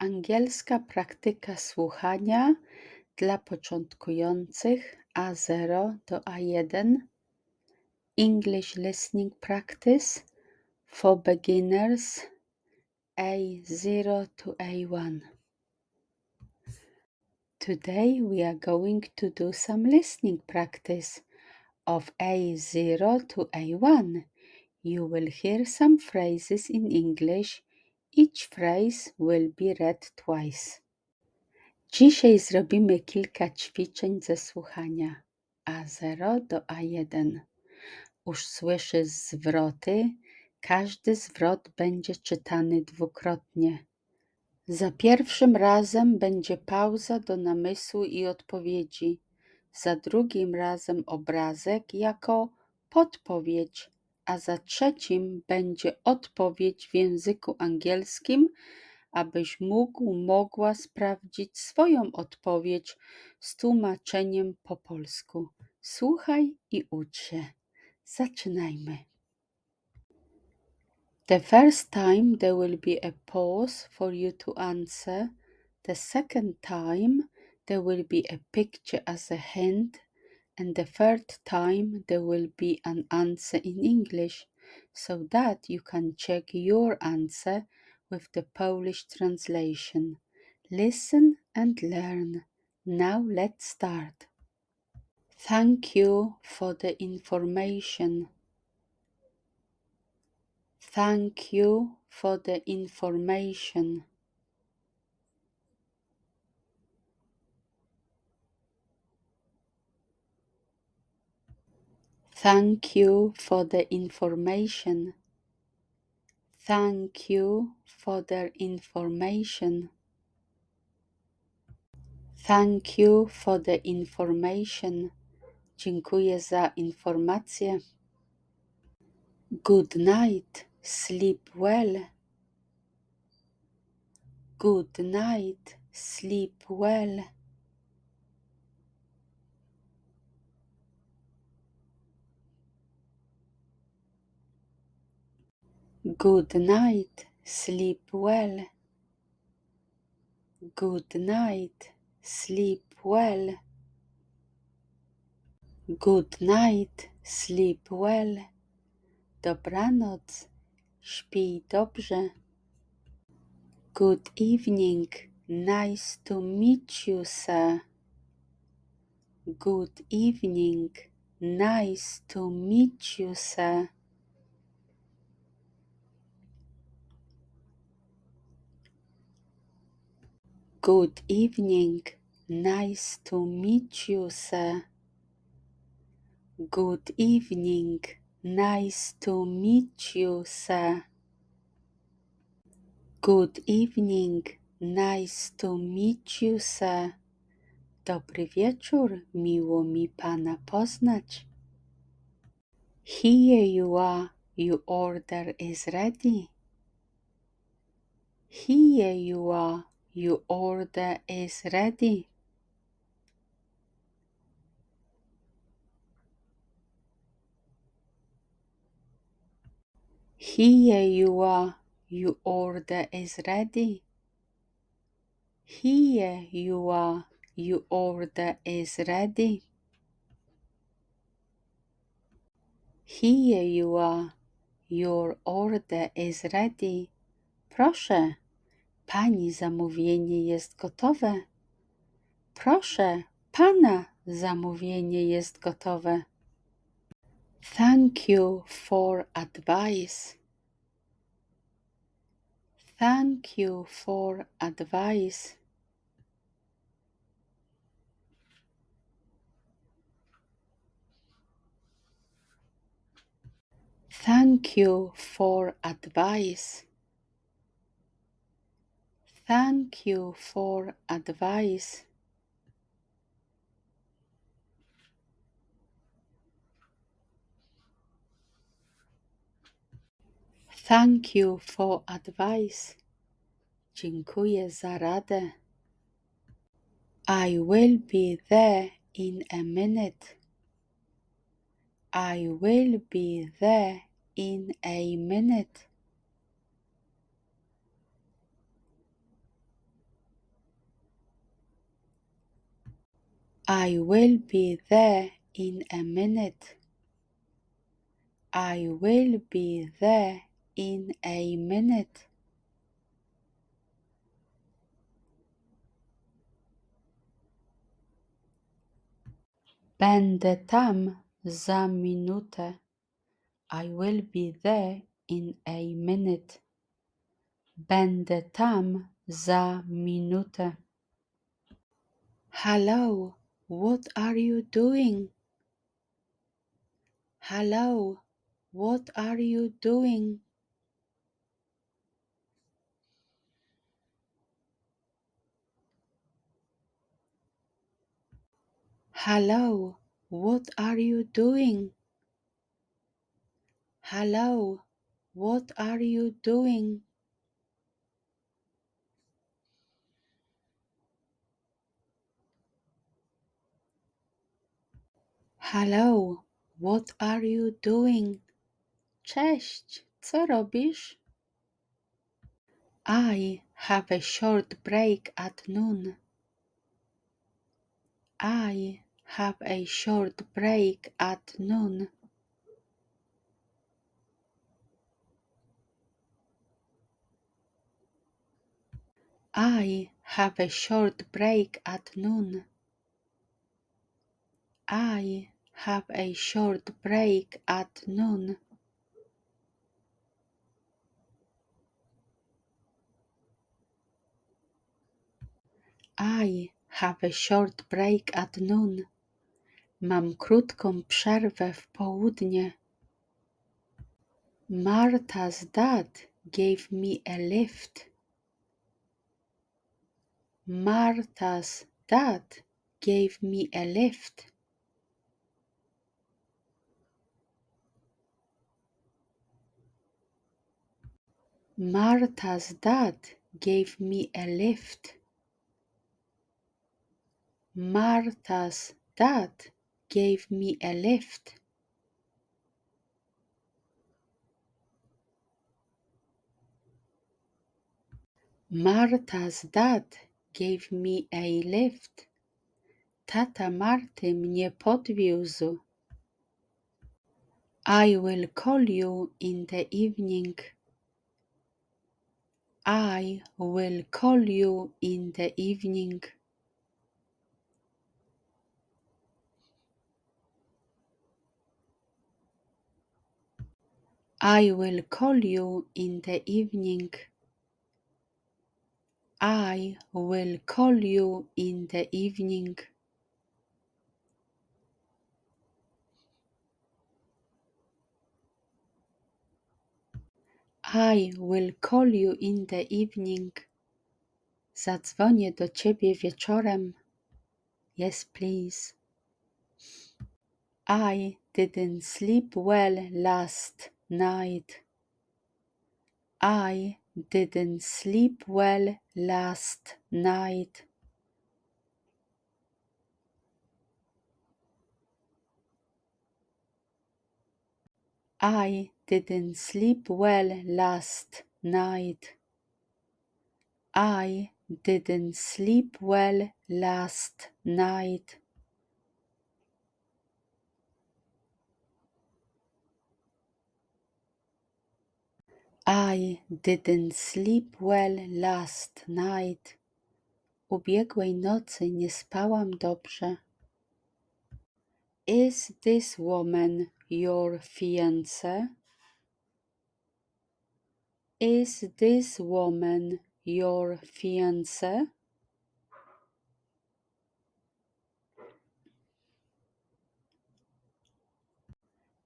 Angielska praktyka słuchania dla początkujących A0 do A1 English listening practice for beginners A0 to A1 Today we are going to do some listening practice of A0 to A1. You will hear some phrases in English Each phrase will be read twice. Dzisiaj zrobimy kilka ćwiczeń ze słuchania A0 do A1. Już słyszysz zwroty. Każdy zwrot będzie czytany dwukrotnie. Za pierwszym razem będzie pauza do namysłu i odpowiedzi. Za drugim razem obrazek jako podpowiedź a za trzecim będzie odpowiedź w języku angielskim, abyś mógł, mogła sprawdzić swoją odpowiedź z tłumaczeniem po polsku. Słuchaj i ucz się. Zaczynajmy. The first time there will be a pause for you to answer. The second time there will be a picture as a hint and the third time there will be an answer in English so that you can check your answer with the Polish translation. Listen and learn. Now let's start. Thank you for the information. Thank you for the information. Thank you for the information. Thank you for the information. Thank you for the information. Dziękuję za informację. Good night. Sleep well. Good night. Sleep well. Good night, sleep well. Good night, sleep well. Good night, sleep well. Dobranoc, śpij dobrze. Good evening, nice to meet you, sir. Good evening, nice to meet you, sir. Good evening. Nice to meet you, sir. Good evening. Nice to meet you, sir. Good evening. Nice to meet you, sir. Dobry wieczór. Miło mi pana poznać. Here you are. Your order is ready. Here you are. Your order is ready. Here you are. Your order is ready. Here you are. Your order is ready. Here you are. Your order is ready. Proszę, Pani zamówienie jest gotowe. Proszę, Pana zamówienie jest gotowe. Thank you for advice. Thank you for advice. Thank you for advice. Thank you for advice. Thank you for advice. Dziękuję za radę. I will be there in a minute. I will be there in a minute. I will be there in a minute. I will be there in a minute. Będę tam za minutę. I will be there in a minute. Będę tam za minutę. Hello, what are you doing? Hello, what are you doing? Hello, what are you doing? Hello, what are you doing? Hello, what are you doing? Cześć, co robisz? I have a short break at noon. I have a short break at noon. I have a short break at noon. I have a short break at noon. I have a short break at noon. Mam krótką przerwę w południe. Marta's dad gave me a lift. Marta's dad gave me a lift. Marta's dad gave me a lift. Marta's dad gave me a lift. Marta's dad gave me a lift. Tata Marty mnie podwiózł. I will call you in the evening. I will call you in the evening. I will call you in the evening. I will call you in the evening. I will call you in the evening. Zadzwonię do ciebie wieczorem. Yes, please. I didn't sleep well last night. I didn't sleep well last night. I didn't sleep well last night. I didn't sleep well last night. I didn't sleep well last night. Ubiegłej nocy nie spałam dobrze. Is this woman your fiance? Is this woman your fiance?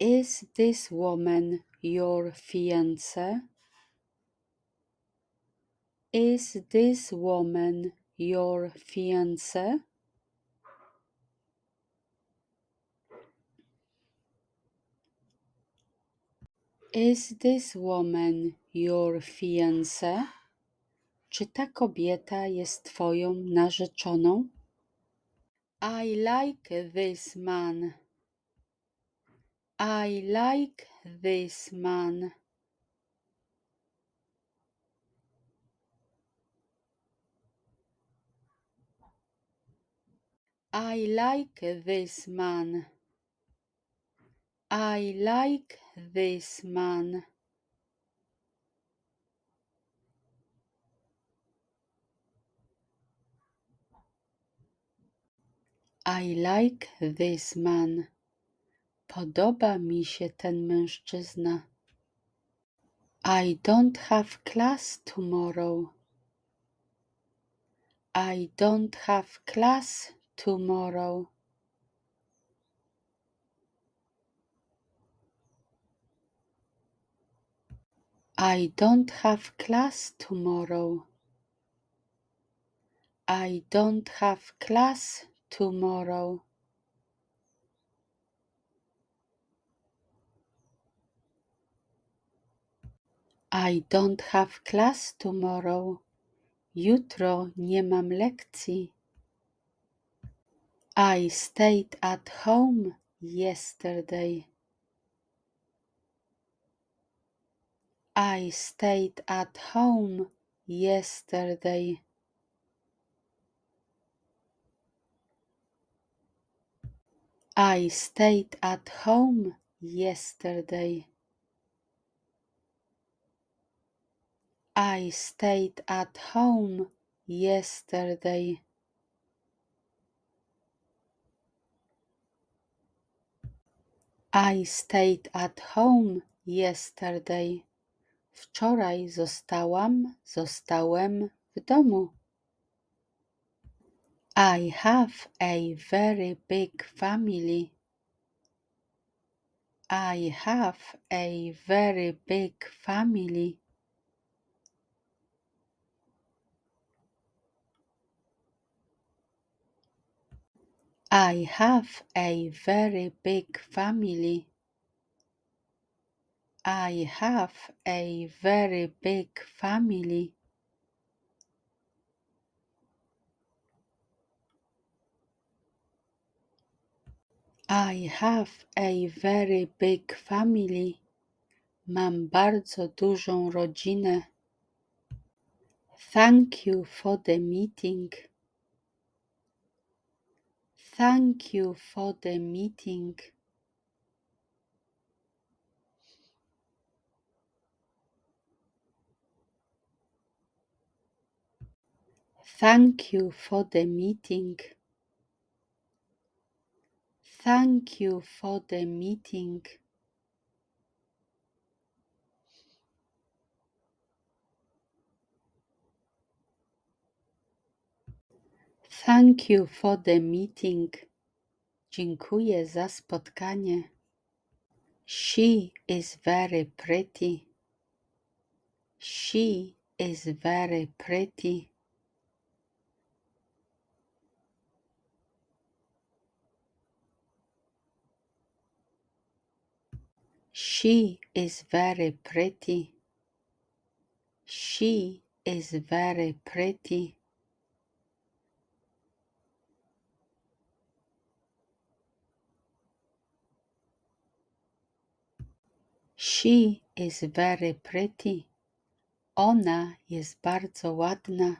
Is this woman your fiance? Is this woman your fiance? Is this woman your fiance? Czy ta kobieta jest twoją narzeczoną? I like this man. I like this man. I like this man. I like this man. I like this man. Podoba mi się ten mężczyzna. I don't have class tomorrow. I don't have class tomorrow. I don't have class tomorrow. I don't have class tomorrow. I don't have class tomorrow. Jutro nie mam lekcji. I stayed at home yesterday. I stayed at home yesterday. I stayed at home yesterday. I stayed at home yesterday. I stayed at home yesterday. Wczoraj zostałam, zostałem w domu. I have a very big family. I have a very big family. I have a very big family. I have a very big family. I have a very big family. Mam bardzo dużą rodzinę. Thank you for the meeting. Thank you for the meeting. Thank you for the meeting. Thank you for the meeting. Thank you for the meeting. Dziękuję za spotkanie. She is very pretty. She is very pretty. She is very pretty. She is very pretty. She is very pretty. Ona jest bardzo ładna.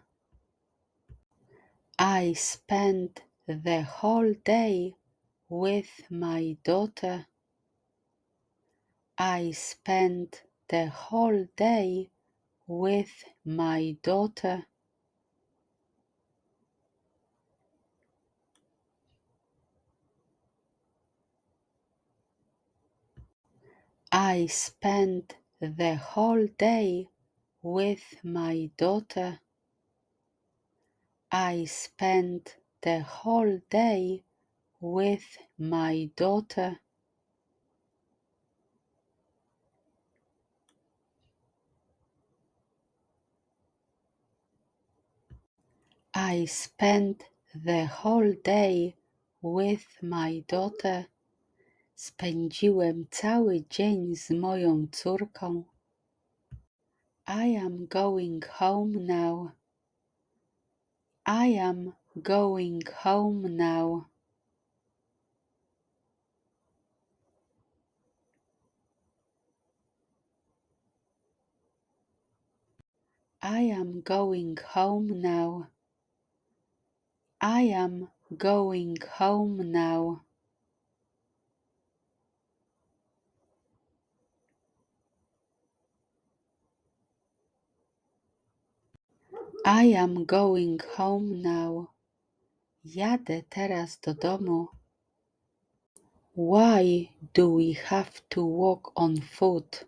I spent the whole day with my daughter. I spent the whole day with my daughter. I spent the whole day with my daughter. I spent the whole day with my daughter. I spent the whole day with my daughter. Spędziłem cały dzień z moją córką. I am going home now. I am going home now. I am going home now. I am going home now. I am going home now. Jadę teraz do domu. Why do we have to walk on foot?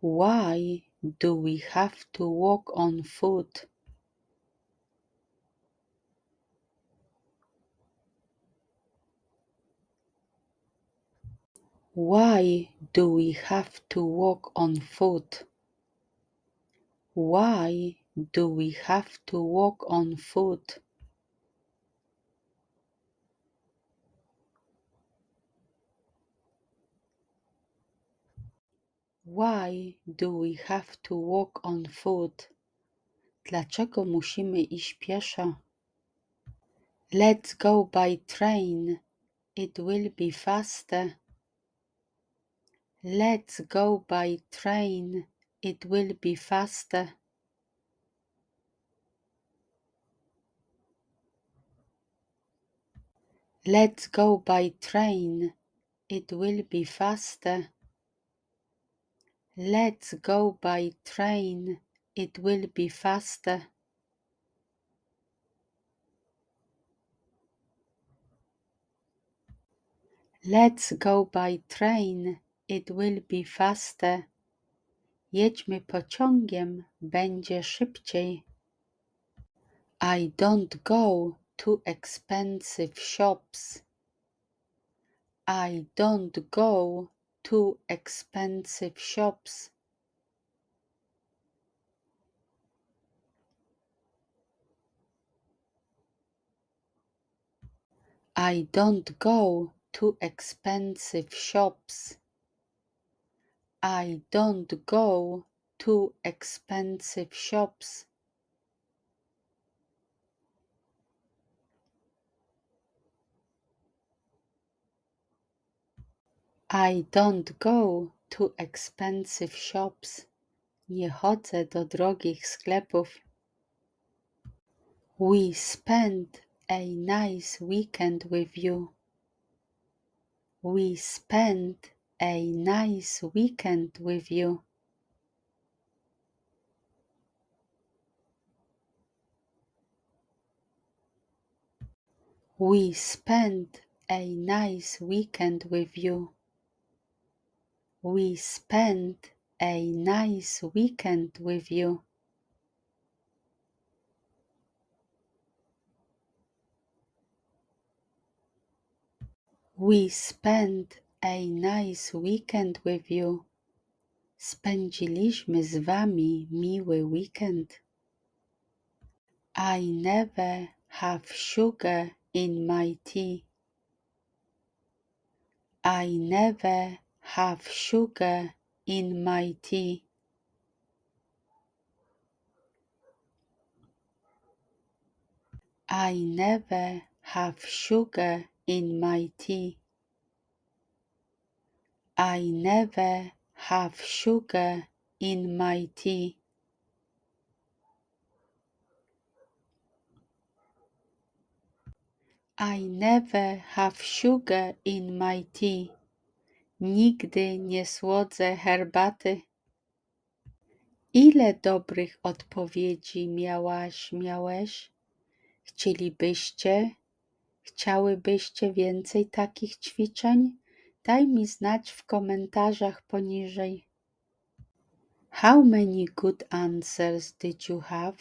Why do we have to walk on foot? Why do we have to walk on foot? Why do we have to walk on foot? Why do we have to walk on foot? Dlaczego musimy iść pieszo? Let's go by train. It will be faster. Let's go by train. It will be faster. Let's go by train. It will be faster. Let's go by train. It will be faster. Let's go by train. It will be faster. Jedźmy pociągiem, będzie szybciej. I don't go to expensive shops. I don't go to expensive shops. I don't go to expensive shops. I don't go to expensive shops. I don't go to expensive shops. Nie chodzę do drogich sklepów. We spent a nice weekend with you. We spent a nice weekend with you. We spent a nice weekend with you. We spent a nice weekend with you. We spent a nice weekend with you. Spędziliśmy z wami miły weekend. I never have sugar in my tea. I never have sugar in my tea. I never have sugar in my tea. I never have sugar in my tea. I never have sugar in my tea. Nigdy nie słodzę herbaty. Ile dobrych odpowiedzi miałaś, miałeś? Chcielibyście, chciałybyście więcej takich ćwiczeń? Daj mi znać w komentarzach poniżej. How many good answers did you have?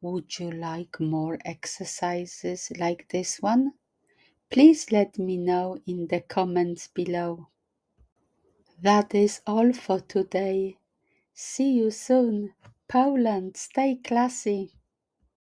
Would you like more exercises like this one? Please let me know in the comments below. That is all for today. See you soon. Poland, stay classy.